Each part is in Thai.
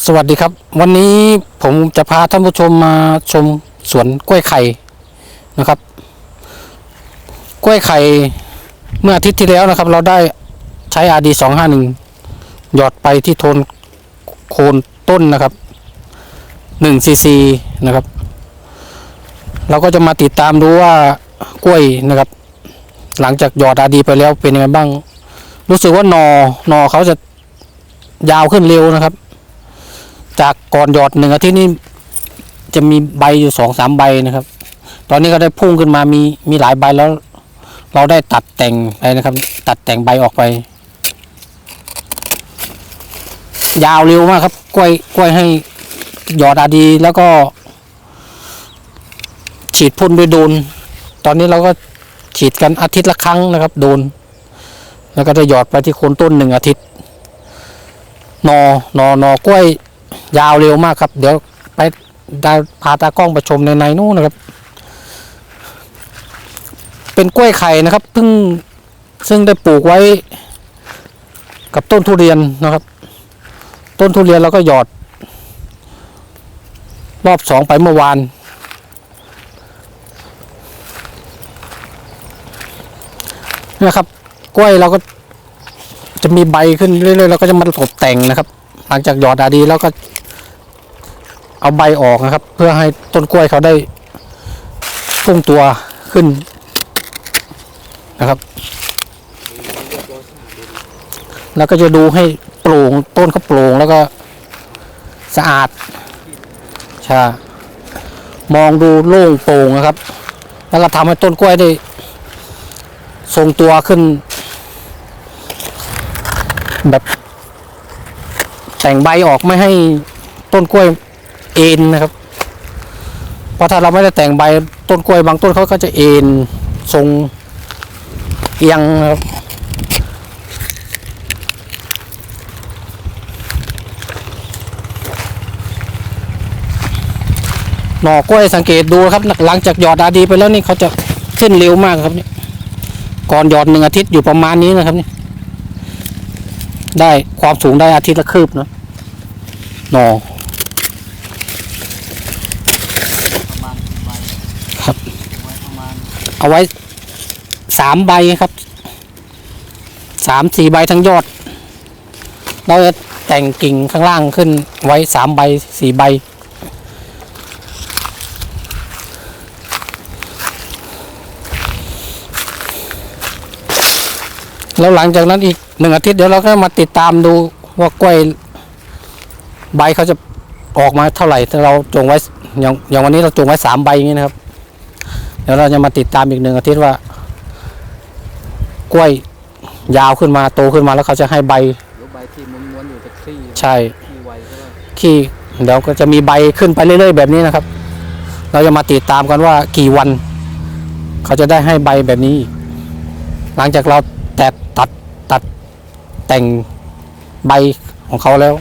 สวัสดีครับ วันนี้ผมจะพาท่านผู้ชมมาชมสวนกล้วยไข่นะครับ กล้วยไข่เมื่ออาทิตย์ที่แล้วนะครับ เราได้ใช้อาดีสองห้าหนึ่งหยอดไปที่โทนโคนต้นนะครับหนึ่งซีซีนะครับ เราก็จะมาติดตามดูว่ากล้วยนะครับ หลังจากหยอดอาดีไปแล้วเป็นยังไงบ้าง รู้สึกว่าหนอหนอเขาจะยาวขึ้นเร็วนะครับ จากก่อนหยอดหนึ่งอาทิตย์นี้จะมีใบอยู่สองสามใบนะครับ ตอนนี้ก็ได้พุ่งขึ้นมามีมีหลายใบแล้ว เราได้ตัดแต่งไปนะครับ ตัดแต่งใบออกไป ยาวเร็วมากครับ กล้วยกล้วยให้หยอดอาดีแล้วก็ ฉีดพ่นด้วยโดน ตอนนี้เราก็ฉีดกันอาทิตย์ละครั้งนะครับโดน แล้วก็จะหยอดไปที่โคนต้นหนึ่งอาทิตย์ นอนอนอกล้วย ยาวเร็วมากครับ เดี๋ยวไปด้พาตากล้องไปชมในในนู้นนะครับ เป็นกล้วยไข่นะครับเพิ่งซึ่งได้ปลูกไว้กับต้นทุเรียนนะครับ ต้นทุเรียนเราก็หยอด รอบสองไปเมื่อวานนะครับ กล้วยเราก็จะมีใบขึ้นเรื่อยๆเราก็จะมาตกแต่งนะครับ หลังจากหยอดอาดีแล้วก็ เอาใบออกนะครับ เพื่อให้ต้นกล้วยเขาได้พุ่งตัวขึ้นนะครับ แล้วก็จะดูให้โปร่งต้นเขาโปร่งแล้วก็สะอาดใช่มองดูโล่งโปร่งนะครับ แล้วก็ทำให้ต้นกล้วยได้ทรงตัวขึ้น แบบแต่งใบออกไม่ให้ต้นกล้วย เอ็นนะครับเพราะถ้าเราไม่ได้แต่งใบต้นกล้วยบางต้นเขาก็จะเอ็นทรงเอียงนะครับหน่อกล้วยสังเกตดูครับหลังจากหยอดอาดีไปแล้วนี่เขาจะขึ้นเร็วมากครับนี่ก่อนหยอดหนึ่งอาทิตย์อยู่ประมาณนี้นะครับนี่ได้ความสูงได้อาทิตย์ละคืบเนะหน่อ ประมาณกี่ใบ ครับ ไว้ประมาณ เอาไว้สามใบครับสามสี่ใบทั้งยอด เราจะแต่งกิ่งข้างล่างขึ้นไว้สามใบสี่ใบ แล้วหลังจากนั้นอีกหนึ่งอาทิตย์เดี๋ยวเราก็มาติดตามดูว่ากล้วยใบเขาจะออกมาเท่าไหร่ถ้าเราจงไว้อย่างอย่างวันนี้เราจงไว้สามใบอย่างนี้นะครับ เดี๋ยวเราจะมาติดตามอีกหนึ่งอาทิตย์ว่า กล้วยยาวขึ้นมาโตขึ้นมาแล้วเขาจะให้ใบหรือใบที่ม้วนๆอยู่ตะครี่ใช่ที่ไวก็ได้ขี้เดี๋ยวก็จะมีใบขึ้นไปเรื่อยๆแบบนี้นะครับ เราจะมาติดตามกันว่ากี่วัน เขาจะได้ให้ใบแบบนี้อีกหลังจากเราแตะตัดตัดแต่งใบของเขาแล้ว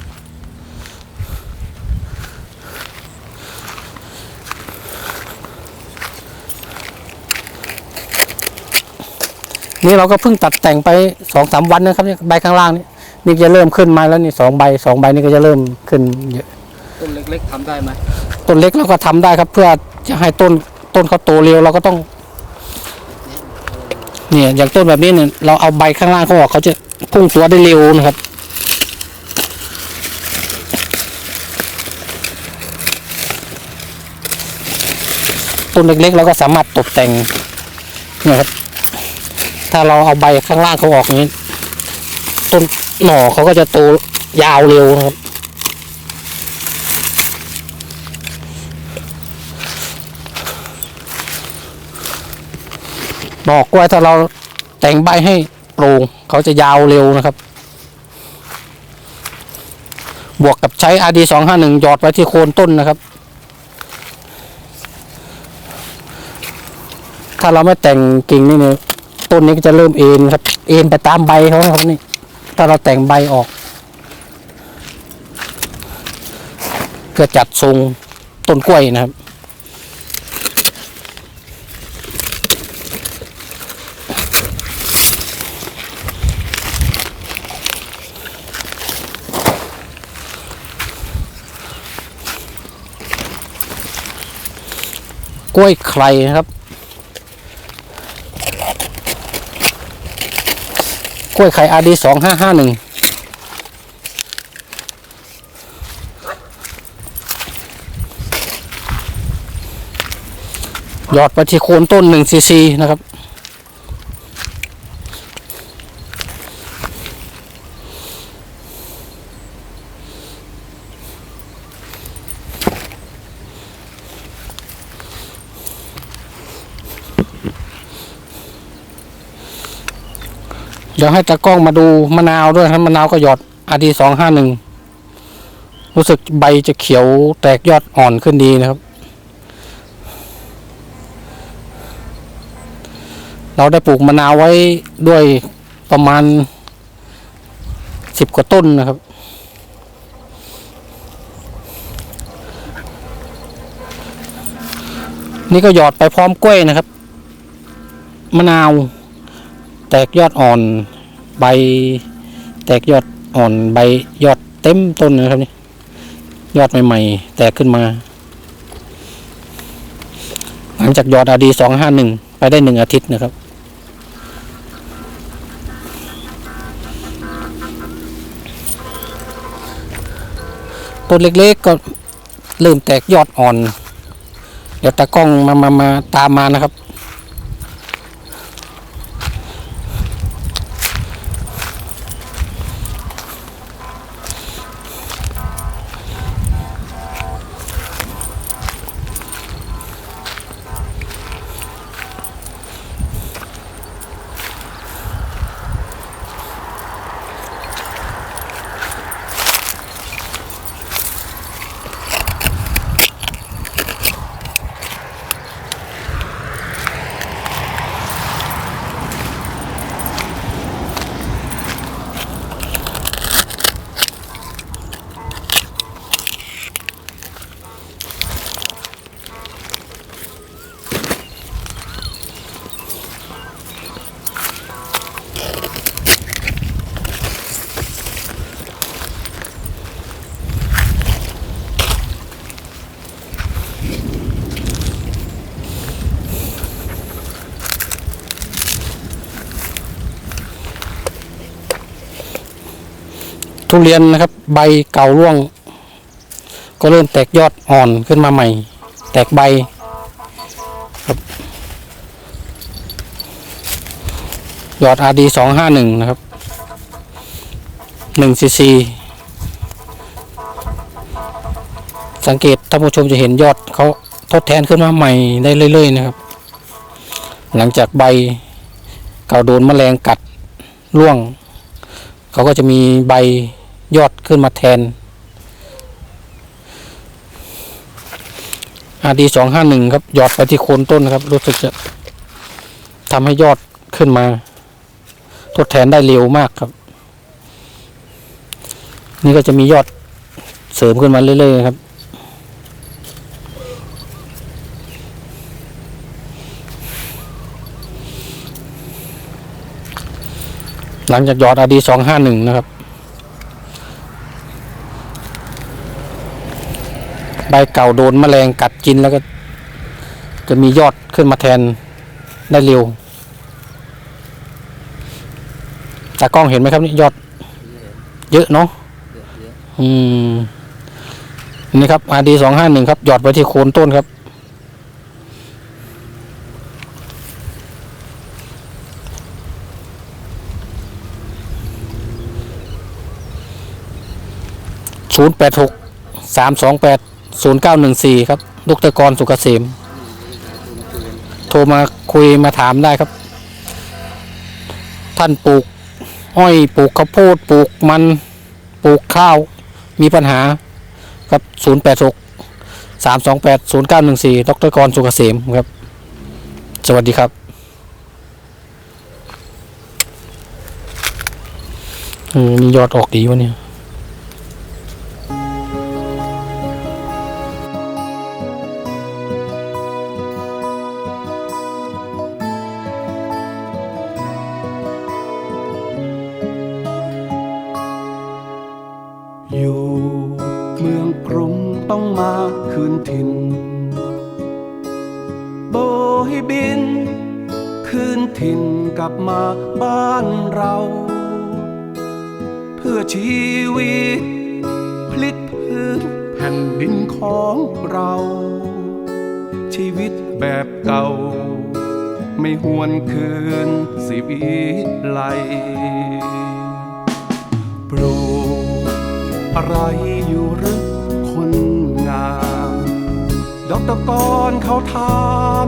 นี่เราก็เพิ่งตัดแต่งไปสองสามวันนะครับเนี่ยใบข้างล่างนี่นี่จะเริ่มขึ้นมาแล้วนี่สองใบสองใบนี่ก็จะเริ่มขึ้นเยอะต้นเล็กๆทำได้ไหมต้นเล็กเราก็ทำได้ครับ เพื่อจะให้ต้นต้นเขาโตเร็วเราก็ต้อง เนี่ยอย่างต้นแบบนี้เนี่ยเราเอาใบข้างล่างเขาออกเขาจะพุ่งตัวได้เร็วนะครับต้นเล็กๆเราก็สามารถตกแต่งเนี่ยครับ ถ้าเราเอาใบข้างล่างเขาออกนี้ ต้นหน่อเขาก็จะโตยาวเร็วนะครับหน่อกล้วยถ้าเราแต่งใบให้โปร่งเขาจะยาวเร็วนะครับ บวกกับใช้ RD สองห้าหนึ่งหยอดไว้ที่โคนต้นนะครับ ถ้าเราไม่แต่งกิ่งนี่เนี่ย ต้นนี้ก็จะเริ่มเอ็นครับ เอ็นไปตามใบเขาครับนี่ ถ้าเราแต่งใบออก เพื่อจัดทรงต้นกล้วยนะครับกล้วยใครครับ ล้วยไข่อาดีสองห้าห้าหนึ่งหยอดไปที่โคนต้นหนึ่งซีซีนะครับ ดี๋ยวให้ตากล้องมาดูมะนาวด้วยครับมะนาวก็หยอดอาดีสองห้าหนึ่งรู้สึกใบจะเขียวแตกยอดอ่อนขึ้นดีนะครับ เราได้ปลูกมะนาวไว้ด้วยประมาณสิบกว่าต้นนะครับ นี่ก็หยอดไปพร้อมกล้วยนะครับ มะนาว แตกยอดอ่อนใบ แตกยอดอ่อนใบยอดเต็มต้นเลยครับนี่ยอดใหม่ๆ แตกขึ้นมา หลังจากยอดอาดีสองห้าหนึ่งไปได้หนึ่งอาทิตย์นะครับต้นเล็กๆก็เริ่มแตกยอดอ่อน เดี๋ยวตากล้องมามามาตามมานะครับ ทุเรียนนะครับ ใบเก่าร่วง ก็เริ่มแตกยอดอ่อนขึ้นมาใหม่ แตกใบครับยอดอาดีสองห้าหนึ่งนะครับหนึ่งซีซีสังเกตท่านผู้ชมจะเห็นยอดเขาทดแทนขึ้นมาใหม่ได้เรื่อย ๆ นะครับ หลังจากใบเก่าโดนแมลงกัดร่วง เขาก็จะมีใบ ยอดขึ้นมาแทนอดีสองห้าหนึ่งครับยอดไปที่โคนต้นครับ รู้สึกจะทำให้ยอดขึ้นมา ทดแทนได้เร็วมากครับ นี่ก็จะมียอดเสริมขึ้นมาเรื่อยๆครับหลังจากยอดอดีสองห้าหนึ่งนะครับ ใบเก่าโดนแมลงกัดกินแล้วก็ จะมียอดขึ้นมาแทนได้เร็วตากล้องเห็นไหมครับนี่ยอด เยอะเนาะเยอะเยอะอืมนี่ครับอาดีสองห้าหนึ่งครับ หยอดไปที่โคนต้นครับ ศูนย์แปดหกสามสองแปด ศูนย์เก้าหนึ่งสี่ครับดรกรสุกเกษมโทรมาคุยมาถามได้ครับ ท่านปลูกอ้อยปลูกข้าวโพดปลูกมันปลูกข้าวมีปัญหาครับศูนย์แปดหกสามสองแปดศูนย์เก้าหนึ่งสี่ดรกรสุกเกษมครับ สวัสดีครับออมียอดออกดีวะเนี่ย บิน คืนถิ่นกลับมาบ้านเรา เพื่อชีวิต พลิกพื้นแผ่นดินของเรา ชีวิตแบบเก่า ไม่หวนคืนสิวิไลปลูกอะไรอยู่หรือคนงามดอกตะกอนเขาถาม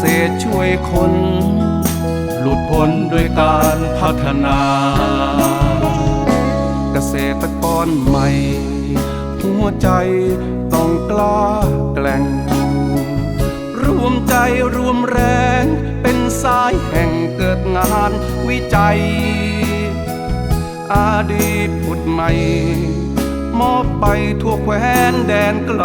ษตรช่วยคน หลุดพ้นด้วยการพัฒนา เกษตรกรใหม่ หัวใจต้องกล้าแกล่ง รวมใจรวมแรง เป็นสายแห่งเกิดงานวิจัย อาดีตผุดใหม่ มอบไปทั่วแคว้นแดนไกล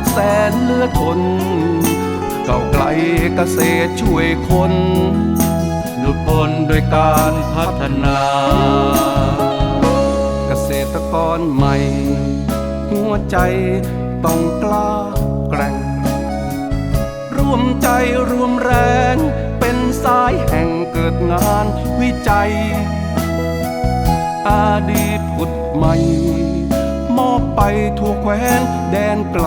ากแสนเลือดทนเก่าไกลเกษตรช่วยคนหลุดพ้นโดวยการพัฒนา เกษตรกรใหม่ หัวใจต้องกล้าแกร่ง ร่วมใจรวมแรงเป็นสายแห่งเกิดงานวิจัย อาดีตผุดใหม่ มอบไปทั่วแคว้นแดนไกล